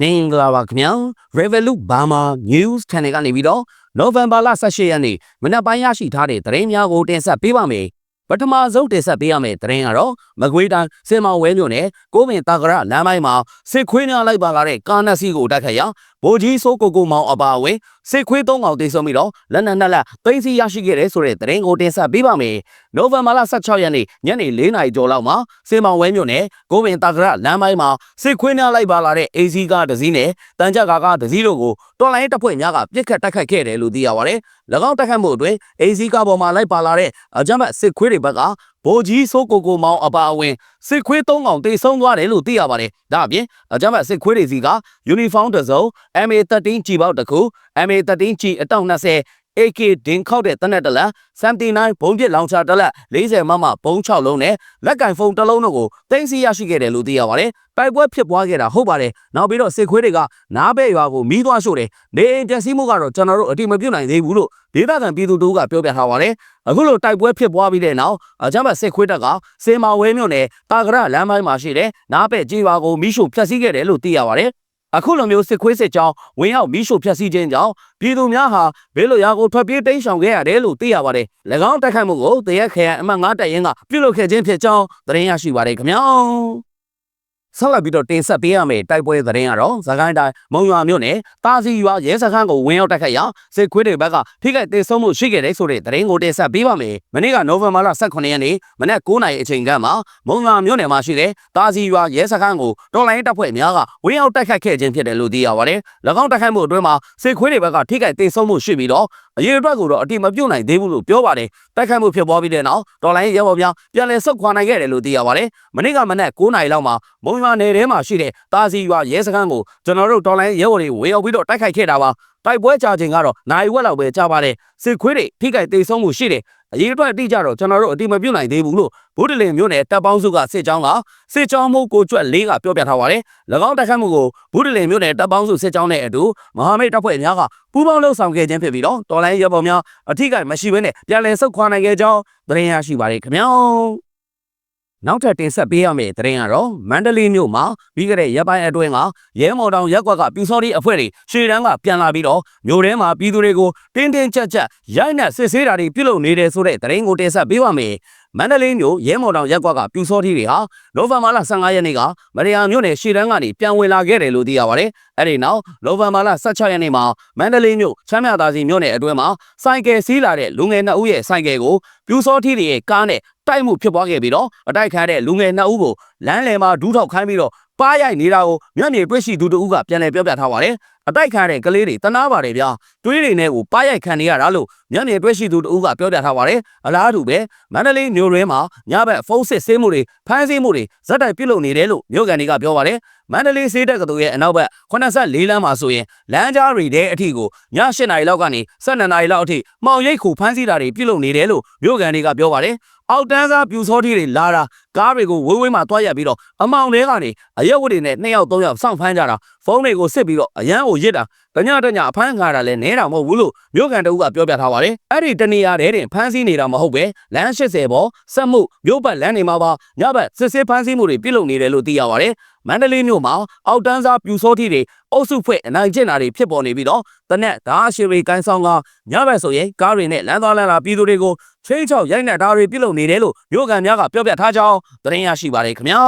မင်္ဂလာပါခင်ဗျာ Revolut Burma News Channel ကနေပြီးတော့ November လ18ရက်နေ့မနက်ပိုင်းရရှိထားတဲ့သတင်းများကိုတင်ဆက်ပေးပါမယ်ပထမဆုံးတင်ဆက်ပေးရမယ့်သတင်းကတော့မကွေးတိုင်းစင်မောင်ဝဲမြို့နယ်ကိုမင်တာကရလမ်းပိုင်းမှာစစ်ခွေးများလိုက်ပါလာတဲ့ကားနက်စီကိုတိုက်ခတ်ရာ ဗိုလ်ကြီးစိုးကိုကိုမောင်အပါအဝင်စစ်ခွေးသုံးကောင်တိတ်ဆုံးပြီးတော့လက်နက်နှစ်လက်သိမ်းဆီးရရှိခဲ့တဲ့ဆိုတဲ့သတင်းကိုတင်ဆက်ပေးပါမယ်။နိုဝင်ဘာလ16ရက်နေ့ညနေ4နာရီကျော်လောက်မှာစင်မောင်ဝဲမြို့နယ်ကိုပင်တာကရလမ်းပိုင်းမှာစစ်ခွေးများလိုက်ပါလာတဲ့ AC ကားတစ်စီးနဲ့တန်ကြကားကားတစ်စီးတို့ကိုတော်လိုင်းတပ်ဖွဲ့များကပြစ်ခတ်တိုက်ခိုက်ခဲ့တယ်လို့သိရပါတယ်။၎င်းတိုက်ခိုက်မှုအတွင်း AC ကားပေါ်မှာလိုက်ပါလာတဲ့အကြမ်းဖက်စစ်ခွေးတွေဘက်က ဗိုလ်ကြီးစိုးကိုကိုမောင်အပါအဝင်စစ်ခွေးသုံးကောင်တိတ်ဆုံးသွားတယ်လို့သိရပါတယ်။ဒါအပြင်အကြမ်းဖက်စစ်ခွေးတွေစီကယူနီဖောင်းတစ်စုံ MA13 ကြီးပေါက်တစ်ခု MA13 ကြီးအတောက်20 AK ဒင်ခောက်တဲ့တနက်တလက်79ဘုံပစ်လောင်ချာတလက်40မမဘုံ6လုံးနဲ့လက်ကင်ဖုန်းတစ်လုံးတို့ကိုတင်စီရရှိခဲ့တယ်လို့သိရပါတယ်။တိုက်ပွဲဖြစ်ပွားခဲ့တာဟုတ်ပါတယ်။နောက်ပြီးတော့စစ်ခွေးတွေကနားဘဲရွာကိုမီးသွားရှို့တယ်။နေအိမ်တက်စီးမှုကတော့ကျွန်တော်တို့အတိမပြုတ်နိုင်သေးဘူးလို့ဒေသခံပြည်သူတို့ကပြောပြထားပါတယ်။အခုလိုတိုက်ပွဲဖြစ်ပွားပြီးတဲ့နောက်အကြမ်းဖက်စစ်ခွေးတပ်ကစေမာဝဲမြို့နယ်တာကရလမ်းပိုင်းမှာရှိတဲ့နားဘဲကြီးရွာကိုမီးရှို့ဖျက်ဆီးခဲ့တယ်လို့သိရပါတယ်။ အခုလိုမျိုးစစ်ခွေးစစ်ကြောင်းဝင်ရောက်မိရှို့ဖျက်ဆီးခြင်းကြောင့်ပြည်သူများဟာဘေးလွတ်ရာကိုထွက်ပြေးတိမ်းရှောင်ခဲ့ရတယ်လို့သိရပါတယ်။၎င်းတိုက်ခိုက်မှုကိုတရက်ခရိုင်အမှတ်9တပ်ရင်းကပြုလုပ်ခဲ့ခြင်းဖြစ်ကြောင်းသတင်းရရှိပါတယ်ခင်ဗျာ။ ဆက်လက်ပြီးတော့တင်ဆက်ပေးရမယ့်တိုက်ပွဲသတင်းကတော့သခိုင်းတိုင်းမုံရွာမြို့နယ်တာစီရွာရဲစခန်းကိုဝင်ရောက်တိုက်ခိုက်ရာစစ်ခွေးတွေဘက်ကထိခိုက်ဒေဆုံးမှုရှိခဲ့တဲ့ဆိုတဲ့သတင်းကိုတင်ဆက်ပေးပါမယ်။မနေ့ကနိုဝင်ဘာလ18ရက်နေ့မနက်9:00နာရီအချိန်ကမှမုံရွာမြို့နယ်မှာရှိတဲ့တာစီရွာရဲစခန်းကိုတော်လိုင်းတပ်ဖွဲ့များကဝင်ရောက်တိုက်ခိုက်ခဲ့ခြင်းဖြစ်တယ်လို့သိရပါတယ်။၎င်းတိုက်ခိုက်မှုအတွင်းမှာစစ်ခွေးတွေဘက်ကထိခိုက်ဒေဆုံးမှုရှိပြီးတော့ အရေးအတွက်ကိုတော့အတိမပြုတ်နိုင်သေးဘူးလို့ပြောပါတယ်။တိုက်ခိုက်မှုဖြစ်ပွားပြီးတဲ့နောက်တော်လိုင်းရဲဘော်များပြန်လည်ဆုတ်ခွာနိုင်ခဲ့တယ်လို့သိရပါတယ်။မနေ့ကမနက်9:00နာရီလောက်မှာမုံရွာနယ်ထဲမှာရှိတဲ့တာစီရွာရဲစခန်းကိုကျွန်တော်တို့တော်လိုင်းရဲဘော်တွေဝင်ရောက်ပြီးတော့တိုက်ခိုက်ခဲ့တာပါ။ တိုက်ပွဲကြာချိန်ကတော့နိုင်ဝက်လောက်ပဲကြာပါတယ်။စစ်ခွေးတွေထိခိုက်ဒေဆုံးမှုရှိတယ်။အရေးအတွက်အတိကြတော့ကျွန်တော်တို့အတိမပြုတ်နိုင်သေးဘူးလို့ဗုဒ္ဓလင်မြို့နယ်တပ်ပေါင်းစုကစစ်ကြောင်းကစစ်ကြောင်းမှုကိုကျွတ်လေးကပြောပြထားပါတယ်။၎င်းတိုက်ခိုက်မှုကိုဗုဒ္ဓလင်မြို့နယ်တပ်ပေါင်းစုစစ်ကြောင်းနဲ့အတူမဟာမိတ်တပ်ဖွဲ့များကပူးပေါင်းလှုပ်ဆောင်ခဲ့ခြင်းဖြစ်ပြီးတော့တော်လိုင်းရဲဘော်များအထိကမရှိဘဲနဲ့ပြန်လည်ဆုတ်ခွာနိုင်ခဲ့ကြောင်းသတင်းရရှိပါတယ်ခင်ဗျာ။ နောက်ထပ်တင်ဆက်ပေးရမယ့်သတင်းကတော့မန္တလေးမြို့မှာပြီးခဲ့တဲ့ရက်ပိုင်းအတွင်းကရဲမော်တောင်ရက်ကွက်ကပြူစောတိအဖွဲ့တွေရှေ့တန်းကပြန်လာပြီးတော့မြို့ထဲမှာပြည်သူတွေကိုတင်းတင်းကြပ်ကြပ်ရိုက်နှက်စစ်ဆေးတာတွေပြုလုပ်နေတယ်ဆိုတဲ့သတင်းကိုတင်ဆက်ပေးပါမယ်။ မန္တလေးမြို့ရဲမော်တောင်ရက်ကွက်ကပြူစောတိတွေဟာနိုဝင်ဘာလ15ရက်နေ့ကမရယာမြို့နယ်ရှေ့တန်းကနေပြန်ဝင်လာခဲ့တယ်လို့သိရပါတယ်။အဲဒီနောက်နိုဝင်ဘာလ16ရက်နေ့မှာမန္တလေးမြို့ချမ်းမြသာစီမြို့နယ်အတွင်းမှာစိုက်ကယ်စီးလာတဲ့လူငယ်နှစ်ဦးရဲ့စိုက်ကယ်ကိုပြူစောတိတွေရဲ့ကားနဲ့တိုက်မှုဖြစ်ပွားခဲ့ပြီးတော့အတိုက်ခံတဲ့လူငယ်နှစ်ဦးကိုလမ်းလယ်မှာဒူးထောက်ခိုင်းပြီးတော့ပါးရိုက်နေတာကိုမျက်မြင်တွေ့ရှိသူတဦးကပြန်လည်ပြောပြထားပါတယ် အတိုက်ခံတဲ့ကလေးတွေတနာပါတယ်ဗျာတွေးတွေနဲ့ကိုပါးရိုက်ခံနေရတာလို့မျက်မြင်တွေ့ရှိသူတဦးကပြောပြထားပါတယ်အလားတူပဲမန္တလေးမြို့ရင်းမှာညဘက်ဖုန်းစစ်ဆေးမှုတွေဖမ်းဆီးမှုတွေဇက်တိုက်ပြုလုပ်နေတယ်လို့မြို့ကန်တွေကပြောပါတယ်မန္တလေးစေးတက်ကတူရဲ့အနောက်ဘက်84လမ်းမှာဆိုရင်လမ်းကြားတွေတဲ့အထိကိုည8နာရီလောက်ကနေ12နာရီလောက်အထိမှောင်ရိပ်ခုဖမ်းဆီးတာတွေပြုလုပ်နေတယ်လို့မြို့ကန်တွေကပြောပါတယ်အောက်တန်းစားပြူစောထီတွေလာတာ ကားတွေကိုဝေးဝေးမှတွားရက်ပြီးတော့အမောင်တွေကနေအရက်ဝတ်တွေနဲ့နှစ်ယောက်သုံးယောက်စောင့်ဖမ်းကြတာဖုန်းတွေကိုစစ်ပြီးတော့အရန်ကိုရစ်တာတညတညအဖမ်းခံရတာလဲနဲတာမဟုတ်ဘူးလို့မြို့ကန်တအုပ်ကပြောပြထားပါတယ်အဲ့ဒီတနေရာတဲ့တင်ဖမ်းဆီးနေတာမဟုတ်ပဲလမ်း80ပေါ်စက်မှုမြို့ပတ်လမ်းတွေမှာပါညဘက်စစ်စစ်ဖမ်းဆီးမှုတွေပြုလုပ်နေတယ်လို့သိရပါတယ်မန္တလေးမြို့မှာအောက်တန်းစားပြူစောထီတွေအုပ်စုဖွဲ့အနိုင်ကျင့်တာတွေဖြစ်ပေါ်နေပြီးတော့တနက်ဓာရှိရီကိုင်းဆောင်ကညဘက်ဆိုရင်ကားတွေနဲ့လမ်းသွားလမ်းလာပြည်သူတွေကိုချင်းချောက်ရိုက်နှက်တာတွေပြုလုပ်နေတယ်လို့မြို့ကန်များကပြောပြထားကြောင်းသတင်းရရှိပါတယ်ခင်ဗျာ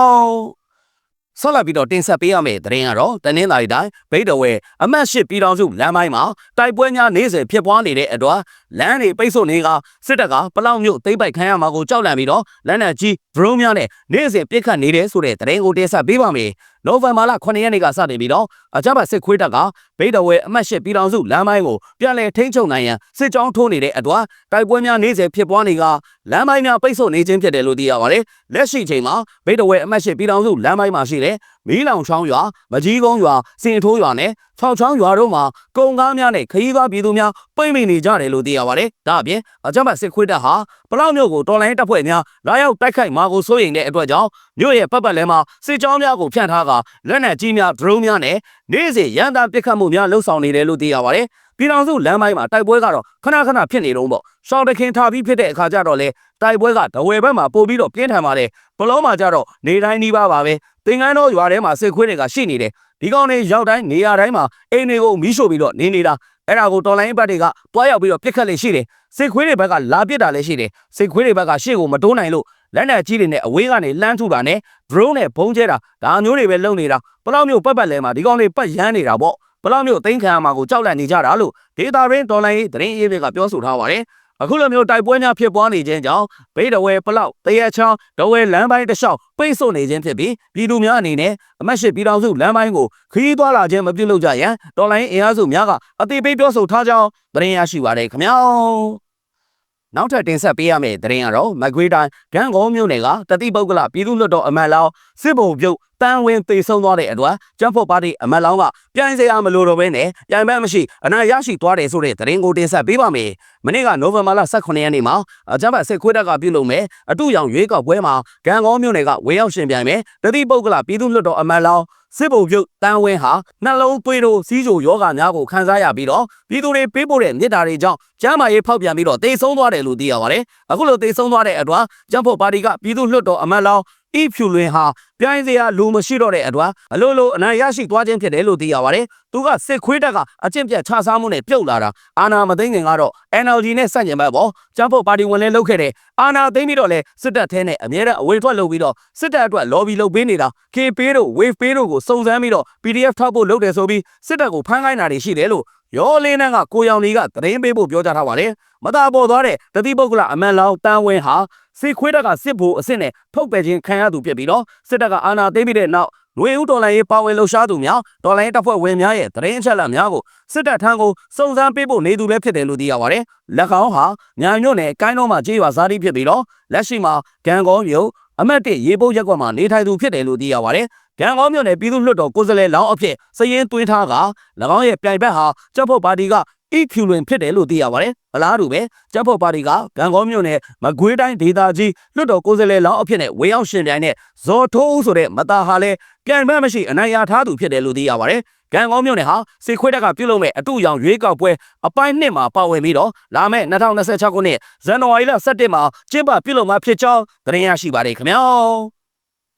ဆက်လက်ပြီးတော့တင်ဆက်ပေးရမယ့်သတင်းကတော့တနင်္လာရီတိုင်းဗိတ်တော်ဝဲအမတ်ရှိပြည်တော်စုလမ်းပိုင်းမှာတိုက်ပွဲများနေစဉ်ဖြစ်ပွားနေတဲ့အတွက်လမ်းတွေပိတ်ဆို့နေကစစ်တပ်ကပလောက်မြို့သိမ့်ပိုက်ခံရမှာကိုကြောက်လန့်ပြီးတော့လမ်းနဲ့ကြီးဒရုန်းများနဲ့နေစဉ်ပစ်ခတ်နေတယ်ဆိုတဲ့သတင်းကိုတင်ဆက်ပေးပါမယ်။ နိုဝင်ဘာလ9ရက်နေ့ကစတင်ပြီးတော့အကြမ်းဖက်စစ်ခွေးတပ်ကဗိတ်တော်ဝဲအမတ်ရှိပြည်တော်စုလမ်းပိုင်းကိုပြန်လည်ထိန်းချုပ်နိုင်ရန်စစ်ကြောင်းထိုးနေတဲ့အတွက်တိုက်ပွဲများနေစဉ်ဖြစ်ပွားနေကလမ်းပိုင်းများပိတ်ဆို့နေခြင်းဖြစ်တယ်လို့သိရပါတယ်။လက်ရှိချိန်မှာဗိတ်တော်ဝဲအမတ်ရှိပြည်တော်စုလမ်းပိုင်းမှာရှိတဲ့ မီးလောင်ချောင်းရွာမကြီးကုန်းရွာစင်ထိုးရွာနဲ့ချောက်ချောင်းရွာတို့မှာကုန်ကားများနဲ့ခရီးသွားပြည်သူများပိတ်မိနေကြတယ်လို့သိရပါတယ်။ဒါအပြင်အကြမ်းဖက်စစ်ခွေးတပ်ဟာပလောက်မြို့ကိုတော်လိုင်းတပ်ဖွဲ့များလာရောက်တိုက်ခိုက်မှာကိုစိုးရိမ်တဲ့အတွက်ကြောင့်မြို့ရဲ့ပတ်ပတ်လည်မှာစစ်ကြောင်းများကိုဖြန့်ထားကလက်နက်ကြီးများဒရုန်းများနဲ့နေ့စဉ်ရန်တမ်းပစ်ခတ်မှုများလှုပ်ဆောင်နေတယ်လို့သိရပါတယ်။ပြည်တော်စုလမ်းပိုင်းမှာတိုက်ပွဲကတော့ခဏခဏဖြစ်နေတော့ပေါ့။ရှောင်းတခင်ထားပြီးဖြစ်တဲ့အခါကျတော့လေတိုက်ပွဲကဒဝယ်ဘက်မှာပို့ပြီးတော့ပြင်းထန်ပါတယ်။ဘလုံးမှာကျတော့နေတိုင်းနှီးပါပါပဲ။ သင်္ကန်းတော်ရွာထဲမှာစစ်ခွေးတွေကရှိနေတယ်ဒီကောင်တွေရောက်တိုင်းနေရာတိုင်းမှာအိမ်တွေကိုမီးရှို့ပြီးတော့နေနေတာအဲ့ဒါကိုတော်လိုင်းဘက်တွေကတွားရောက်ပြီးတော့ပြစ်ခတ်လေရှိတယ်စစ်ခွေးတွေဘက်ကလာပစ်တာလည်းရှိတယ်စစ်ခွေးတွေဘက်ကရှေ့ကိုမတိုးနိုင်လို့လက်နက်ကြီးတွေနဲ့အဝေးကနေလှမ်းထုတာနဲ့ drone နဲ့ဘုံကျဲတာဒါမျိုးတွေပဲလုပ်နေတာဘလောက်မျိုးပတ်ပတ်လဲမှာဒီကောင်တွေပတ်ရမ်းနေတာပေါ့ဘလောက်မျိုးသိမ်းခံရမှာကိုကြောက်လန့်နေကြတာလို့ဒေတာရင်းတော်လိုင်းရေးသတင်းရေးတွေကပြောဆိုထားပါတယ် အခုလိုမျိုးတိုက်ပွဲများဖြစ်ပွားနေခြင်းကြောင့်ဘေးတဝဲပလောက်တရက်ချောင်းတဝဲလမ်းပိုင်းတစ်လျှောက်ပိတ်ဆို့နေခြင်းဖြစ်ပြီးပြည်သူများအနေနဲ့အမတ်ရှိပြည်တော်စုလမ်းပိုင်းကိုခရီးသွားလာခြင်းမပြုလုပ်ကြရန်တော်လိုင်းအင်အားစုများကအသေးပေးပြောဆိုထားကြောင်းသတင်းရရှိပါတယ်ခင်ဗျာ နောက်ထပ်တင်ဆက်ပေးရမယ့်သတင်းကတော့မကွေးတိုင်းဂန်ကုန်းမြို့နယ်ကတတိပုဂ္ဂလပြည်သူ့လွှတ်တော်အမတ်လောင်းစစ်ဘုံပြုတ်တန်းဝင်းတေဆုံးသွားတဲ့အတွက်ကျန်းဖို့ပါတီအမတ်လောင်းကပြိုင်စရာမလိုတော့ဘဲနဲ့ပြိုင်ဘက်မရှိအနာရရှိသွားတယ်ဆိုတဲ့သတင်းကိုတင်ဆက်ပေးပါမယ်။မနေ့ကနိုဝင်ဘာလ18ရက်နေ့မှာအကြမ်းဖက်စစ်ခွေးတပ်ကပြုလုပ်မဲ့အတူရောင်ရွေးကောက်ပွဲမှာဂန်ကုန်းမြို့နယ်ကဝေရောက်ရှင်ပြိုင်မဲ့တတိပုဂ္ဂလပြည်သူ့လွှတ်တော်အမတ်လောင်း စစ်ဘုံပြုတ်တန်းဝင်းဟာနှလုံးသွေးတို့စီးကြိုယောဂများကိုခံစားရပြီးတော့ပြည်သူတွေပေးပို့တဲ့မြစ်တာတွေကြောင့်ကျမ်းမာရေးဖောက်ပြန်ပြီးတော့တေဆုံးသွားတယ်လို့သိရပါတယ်။အခုလိုတေဆုံးသွားတဲ့အတွက်ကျန်းဖို့ပါတီကပြည်သူ့လွှတ်တော်အမတ်လောင်းဤဖြူလွင်ဟာ ပြိုင်စရာလူမရှိတော့တဲ့အတွက်အလိုလိုအနိုင်ရရှိသွားခြင်းဖြစ်တယ်လို့သိရပါတယ်။သူကစစ်ခွေးတက်ကအကျင့်ပြတ်ခြားစားမှုနဲ့ပြုတ်လာတာအာနာမသိငင်ကတော့ NLD နဲ့စန့်ကျင်ဘက်ပေါ့ကျန်းဖို့ပါတီဝင်လဲလုပ်ခဲ့တယ်။အာနာသိမ်းပြီးတော့လဲစစ်တပ်ထဲနဲ့အမြဲတမ်းအဝေးထွက်လုပ်ပြီးတော့စစ်တပ်အတွက် lobby လုပ်ပေးနေတာ KP တို့ Wave ပေးတို့ကိုစုံစမ်းပြီးတော့ PDF ထောက်ဖို့လုပ်တယ်ဆိုပြီးစစ်တပ်ကိုဖမ်းခိုင်းတာတွေရှိတယ်လို့ရောလေးနန်းကကိုရောင်လေးကသတင်းပေးဖို့ပြောကြားထားပါတယ်။မတာပေါ်သွားတဲ့တတိပုဂ္ဂလအမန်လောင်တန်းဝင်းဟာ စစ်ခွေးတပ်ကစစ်ဘိုလ်အစ်စ်နဲ့ထုတ်ပယ်ခြင်းခံရသူဖြစ်ပြီးတော့စစ်တပ်ကအာဏာသိမ်းပြီးတဲ့နောက်လူဝင်ဦးတော်လိုင်းရေးပါဝင်လှုပ်ရှားသူများတော်လိုင်းတပ်ဖွဲ့ဝင်များရဲ့သတင်းအချက်အလက်များကိုစစ်တပ်ထံကိုစုံစမ်းပေးဖို့နေသူလည်းဖြစ်တယ်လို့သိရပါတယ်။လက်ကောင်ဟာညာညွန့်နယ်ကိုင်းတော်မှာကြေးရွာဇာတိဖြစ်ပြီးတော့လက်ရှိမှာဂန်ကောမြို့အမတ်တစ်ရေပုတ်ရက်ကွက်မှာနေထိုင်သူဖြစ်တယ်လို့သိရပါတယ်။ဂန်ကောမြို့နယ်ပြည်သူ့လွှတ်တော်ကိုယ်စားလှယ်လောင်းအဖြစ်စည်ရင်သွင်းထားက၎င်းရဲ့ပြိုင်ဘက်ဟာကြက်ဖို့ပါတီက EQ လွင်ဖြစ်တယ်လို့သိရပါတယ်။အလားတူပဲကြက်ဖို့ပါတီကဂန်ကောမြို့နယ်မကွေးတိုင်းဒေသကြီးလွှတ်တော်ကိုယ်စားလှယ်လောင်းအဖြစ်နဲ့ဝေရောက်ရှင်ပြိုင်တဲ့ဇော်ထိုးဦးဆိုတဲ့မတာဟာလည်းပြိုင်ဘက်မရှိအနိုင်ရထားသူဖြစ်တယ်လို့သိရပါတယ်။ဂန်ကောမြို့နယ်ဟာစေခွေးတက်ကပြုလုပ်မဲ့အတူရောင်ရွေးကောက်ပွဲအပိုင်းနှစ်မှာပါဝင်ပြီးတော့လာမယ့်2026ခုနှစ်ဇန်နဝါရီလ17မှာကျင်းပပြုလုပ်မှာဖြစ်ကြောင်းသတင်းရရှိပါတယ်ခင်ဗျာ။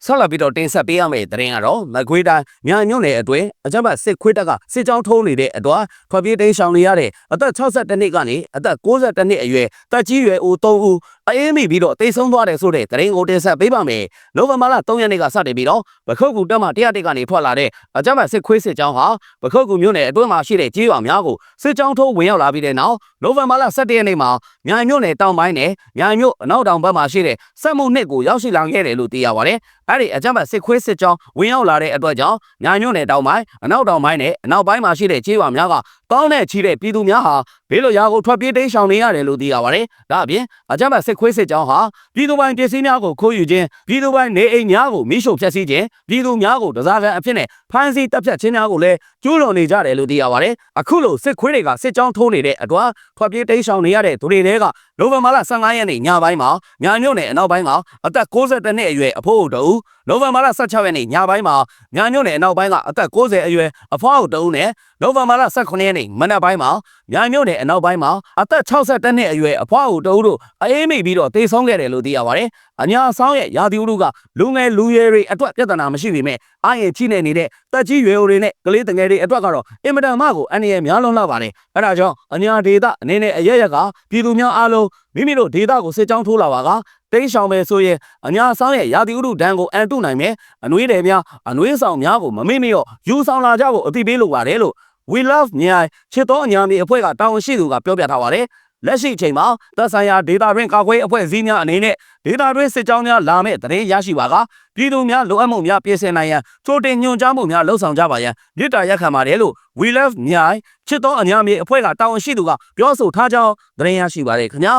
ဆက်လက်ပြီးတော့တင်ဆက်ပေးရမယ့်သတင်းကတော့မကွေးတိုင်းမြန်ညွန့်နယ်အတွင်းအကြမ်းဖက်စစ်ခွေးတပ်ကစစ်ကြောင်းထိုးနေတဲ့အတွက်ထွက်ပြေးတိမ်းရှောင်နေရတဲ့အသက်62နှစ်ကနေအသက်62နှစ်အရွယ်တက်ကြီးရွယ်ဦး3ဦးအေးမိပြီးတော့တိတ်ဆုံးသွားတယ်ဆိုတဲ့သတင်းကိုတင်ဆက်ပေးပါမယ်။နိုဝင်ဘာလ3ရက်နေ့ကစတင်ပြီးတော့ပခုတ်ကူတက်မှ101ကနေထွက်လာတဲ့အကြမ်းဖက်စစ်ခွေးစစ်ကြောင်းဟာပခုတ်ကူမြို့နယ်အတွင်းမှာရှိတဲ့ကြေးရွာများကိုစစ်ကြောင်းထိုးဝင်ရောက်လာပြီးတဲ့နောက်နိုဝင်ဘာလ17ရက်နေ့မှာမြိုင်မြို့နယ်တောင်ပိုင်းနဲ့မြိုင်မြို့အနောက်တောင်ဘက်မှာရှိတဲ့စက်မှုနှစ်ကိုရောက်ရှိလာခဲ့တယ်လို့သိရပါတယ်။အဲ့ဒီအကြမ်းဖက်စစ်ခွေးစစ်ကြောင်းဝင်ရောက်လာတဲ့အတွက်ကြောင့်မြိုင်မြို့နယ်တောင်ပိုင်းအနောက်တောင်ပိုင်းနဲ့အနောက်ပိုင်းမှာရှိတဲ့ကြေးရွာများကတောင်းနဲ့ချီတဲ့ပြည်သူများဟာဘေးလွရာကိုထွက်ပြေးတိမ်းရှောင်နေရတယ်လို့သိရပါတယ်။ဒါအပြင်အကြမ်းဖက်စစ်ခွေးစစ်ကြောင်းဟာပြည်သူပိုင်ပစ္စည်းများကိုခိုးယူခြင်းပြည်သူပိုင်နေအိမ်များကိုမိရှို့ဖျက်ဆီးခြင်းပြည်သူများကိုတစားကန်အဖြစ်နဲ့ဖမ်းဆီးတပ်ဖြတ်ခြင်းများကိုလည်းကျူးလွန်နေကြတယ်လို့သိရပါတယ်။အခုလိုစစ်ခွေးတွေကစစ်ကြောင်းထိုးနေတဲ့အတွက် ထွက်ပြေးတိမ်းရှောင်နေရတဲ့သူတွေတဲကနိုဝင်ဘာလ15ရက်နေ့ညပိုင်းမှာညာမြို့နယ်အနောက်ပိုင်းကအသက်62နှစ်အရွယ်အဖိုးတို့နိုဝင်ဘာလ16ရက်နေ့ညပိုင်းမှာညာမြို့နယ်အနောက်ပိုင်းကအသက်60အရွယ်အဖွားတို့တုံးနဲ့နိုဝင်ဘာလ18ရက်နေ့မနက်ပိုင်းမှာ ညာမြို့နယ်အနောက်ပိုင်းမှာအသက်62နှစ်အရွယ်အဖွားတို့တုံးတို့အေးမိပြီးတော့တေဆုံးခဲ့တယ်လို့သိရပါတယ်။အညာဆောင်ရဲ့ရာသီဥတုကလူငယ်လူရွယ်တွေအတွက်ပြဿနာမရှိပေမဲ့အာရင်ချိနေနေတဲ့တက်ကြီးရွယ်တွေနဲ့ကလေးတငယ်တွေအတွက်ကတော့အင်မတန်မှကိုအန္တရာယ်များလွန်းလာပါတယ်။အဲဒါကြောင့်အညာဒေသအနေနဲ့အရရက်ကပြည်သူများအားလုံးမိမိတို့ဒေသကိုစစ်ကြောင်းထိုးလာပါကတိတ်ဆောင်ပဲဆိုရင်အညာဆောင်ရဲ့ရာသီဥတုဒဏ်ကိုအန်တုနိုင်မယ်အနှွေးတယ်များအနှွေးဆောင်များကိုမမေ့မေ့ရောယူဆောင်လာကြဖို့အသိပေးလိုပါတယ်လို့ We Love မြိုင်ချစ်တော်အညာမြေအဖွဲ့ကတာဝန်ရှိသူကပြောပြထားပါတယ်လက်ရှိအချိန်မှာသက်ဆိုင်ရာဒေတာတွင်ကာကွယ်အဖွဲ့အစည်းများအနေနဲ့ဒေတာတွင်စစ်ကြောင်းများလာမဲ့တရင်ရရှိပါကပြည်သူများလိုအပ်မှုများပြင်ဆင်နိုင်ရန်ချိုတင်ညွှန်ကြားမှုများလှုံ့ဆော်ကြပါရန်မြစ်တာရက်ခံပါတယ်လို့ We Love မြိုင်ချစ်တော်အညာမြေအဖွဲ့ကတာဝန်ရှိသူကပြောဆိုထားကြောင်းတရင်ရရှိပါတယ်ခင်ဗျာ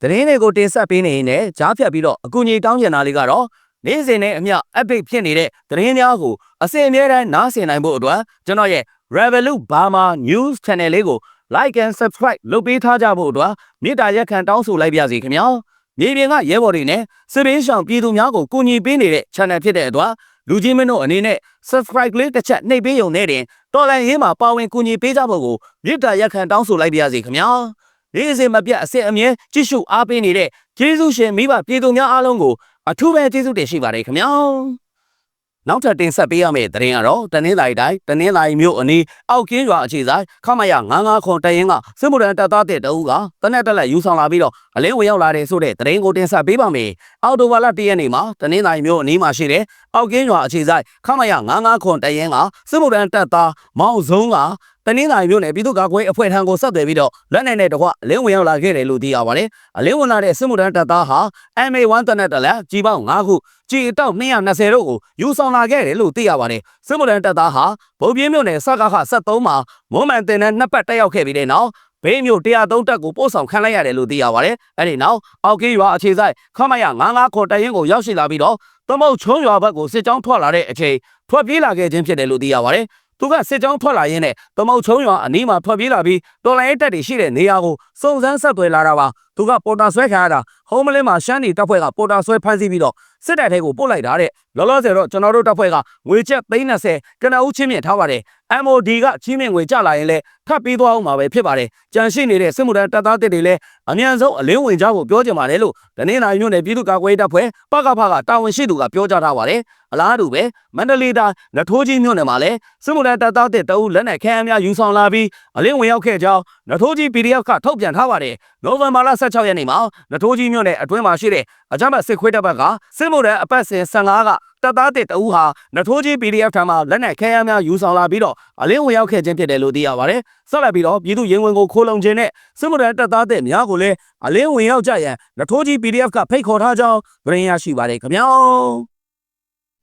တရင်တွေကိုတင်ဆက်ပေးနေရင်လည်းကြားဖြတ်ပြီးတော့အကူအညီတောင်းကျင်တာလေးကတော့ နေ့စဉ်နဲ့အမျှ update ဖြစ်နေတဲ့သတင်းများကိုအစဉ်အမြဲတမ်းနားဆင်နိုင်ဖို့အတွက်ကျွန်တော်ရဲ့ Revolut Burma News Channel လေးကို like and subscribe လုပ်ပေးထားကြဖို့အတွက်မေတ္တာရက်ခံတောင်းဆိုလိုက်ပါစီခင်ဗျာမြေပြင်ကရဲဘော်တွေနဲ့စစ်ပေးဆောင်ပြည်သူများကိုကူညီပေးနေတဲ့ channel ဖြစ်တဲ့အတွက်လူကြီးမင်းတို့အနေနဲ့ subscribe လေးတစ်ချက်နှိပ်ပေးရုံနဲ့တင်တော်လိုင်းရေးမှာပါဝင်ကူညီပေးကြဖို့ကိုမေတ္တာရက်ခံတောင်းဆိုလိုက်ပါစီခင်ဗျာဒီအစီမပြတ်အစစ်အမြဲကြည့်ရှုအားပေးနေတဲ့ကျေးဇူးရှင်မိဘပြည်သူများအားလုံးကို အထူးပဲကျေးဇူးတင်ရှိပါတယ်ခင်ဗျာနောက်ထပ်တင်ဆက်ပေးရမယ့်သတင်းကတော့တနင်္လာရီတိုင်းတနင်္လာရီမြို့အနီးအောက်ကင်းရွာအခြေဆိုင်ခမရ99ခွန်တရင်ကစစ်မှုထမ်းတပ်သားတဲ့တအူးကတနက်တက်လက်ယူဆောင်လာပြီးတော့အလင်းဝင်ရောက်လာတဲ့ဆိုတဲ့သတင်းကိုတင်ဆက်ပေးပါမယ်။အော်တိုဘာလ၁ရက်နေ့မှာတနင်္လာရီမြို့အနီးမှာရှိတဲ့အောက်ကင်းရွာအခြေဆိုင်ခမရ99ခွန်တရင်ကစစ်မှုထမ်းတပ်သားမောင်စုံကတ နင်္လာရီမြို့နယ်ပြည်သူ့ကာကွယ်အဖွဲ့ထံကိုဆက်သွယ်ပြီးတော့လက်နက်နဲ့တကွအလင်းဝင်ရောက်လာခဲ့တယ်လို့သိရပါတယ်။အလင်းဝင်လာတဲ့စစ်မှုထမ်းတပ်သားဟာ MA1 တနက်တက်လက်ကြီးပေါင်း9ခုကြည်အတောက်220တို့ကိုယူဆောင်လာခဲ့တယ်လို့သိရပါတယ်။စစ်မှုထမ်းတပ်သားဟာဗုံပြင်းမြို့နယ်စကခ73မှာမွန်မှန်တင်တဲ့နှစ်ပတ်တက်ရောက်ခဲ့ပြီးတဲ့နောက်ဘေးမြို့103တက်ကိုပို့ဆောင်ခံလိုက်ရတယ်လို့သိရပါတယ်။အဲဒီနောက်အောက်ကင်းရွာအခြေဆိုင်ခမရ99ခေါ်တရင်ကိုရောက်ရှိလာပြီးတော့သမုတ်ချုံရွာဘက်ကိုစစ်ကြောင်းထွက်လာတဲ့အချိန်ထွက်ပြေးလာခဲ့ခြင်းဖြစ်တယ်လို့သိရပါတယ်။ သူကစစ်ကြောင်းထွက်လာရင်းနဲ့သမုတ်ချုံရွာအနီးမှာထွက်ပြေးလာပြီးတော်လိုင်းတက်တွေရှိတဲ့နေရာကိုစုံစမ်းဆက်သွယ်လာတာပါ သူကပေါ်တာဆွဲခံရတာဟုံးမလင်းမှာရှမ်းနေတပ်ဖွဲ့ကပေါ်တာဆွဲဖမ်းဆီးပြီးတော့စစ်တပ်ထဲကိုပို့လိုက်တာတဲ့လောလောဆယ်တော့ကျွန်တော်တို့တပ်ဖွဲ့ကငွေချက်330ကနဦးချင်းမြင့်ထားပါတယ် MOD ကချင်းမြင့်ငွေကြလာရင်လည်းထပ်ပြီးသွားအောင်မှာပဲဖြစ်ပါတယ်ကြံရှိနေတဲ့စစ်မှုထမ်းတပ်သားတစ်တွေလည်းအမြန်ဆုံးအလင်းဝင်ကြဖို့ပြောကြပါတယ်လို့တနင်္လာရီမြို့နယ်ပြည်သူ့ကာကွယ်ရေးတပ်ဖွဲ့ပကဖကတာဝန်ရှိသူကပြောကြားထားပါတယ်အလားတူပဲမန္တလေးတိုင်းနထိုးကြီးမြို့နယ်မှာလည်းစစ်မှုထမ်းတပ်သားတစ်တအုပ်လက်နက်ခဲယမ်းများယူဆောင်လာပြီးအလင်းဝင်ရောက်ခဲ့ကြောင်းနထိုးကြီး PDF ကထုတ်ပြန်ထားပါတယ်နိုဝင်ဘာလ16ရက်နေ့မှာနထိုးကြီးမြို့နယ်အတွင်းမှာရှိတဲ့အကြမ်းဖက်စစ်ခွေးတပ်ဘက်ကစစ်မှုထမ်းအပတ်စဉ်15ကတပ်သားတစ်တအုပ်ဟာနထိုးကြီး PDF ထံမှလက်နက်ခဲယမ်းများယူဆောင်လာပြီးတော့အလင်းဝင်ရောက်ခဲ့ခြင်းဖြစ်တယ်လို့သိရပါတယ်ဆက်လက်ပြီးတော့ပြည်သူရင်ဝင်ကိုခိုးလုံခြင်းနဲ့စစ်မှုထမ်းတပ်သားတစ်များကိုလည်းအလင်းဝင်ရောက်ကြရန်နထိုးကြီး PDF ကဖိတ်ခေါ်ထားကြောင်းသတင်းရရှိပါတယ်ခင်ဗျာ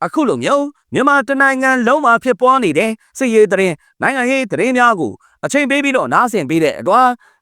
အခုလိုမျိုးမြန်မာတနိုင်ငံလုံးမှာဖြစ်ပွားနေတဲ့စစ်ရေးသတင်းနိုင်ငံရေးသတင်းများကိုအချိန်ပေးပြီးတော့နားဆင်ပေးတဲ့အတွက်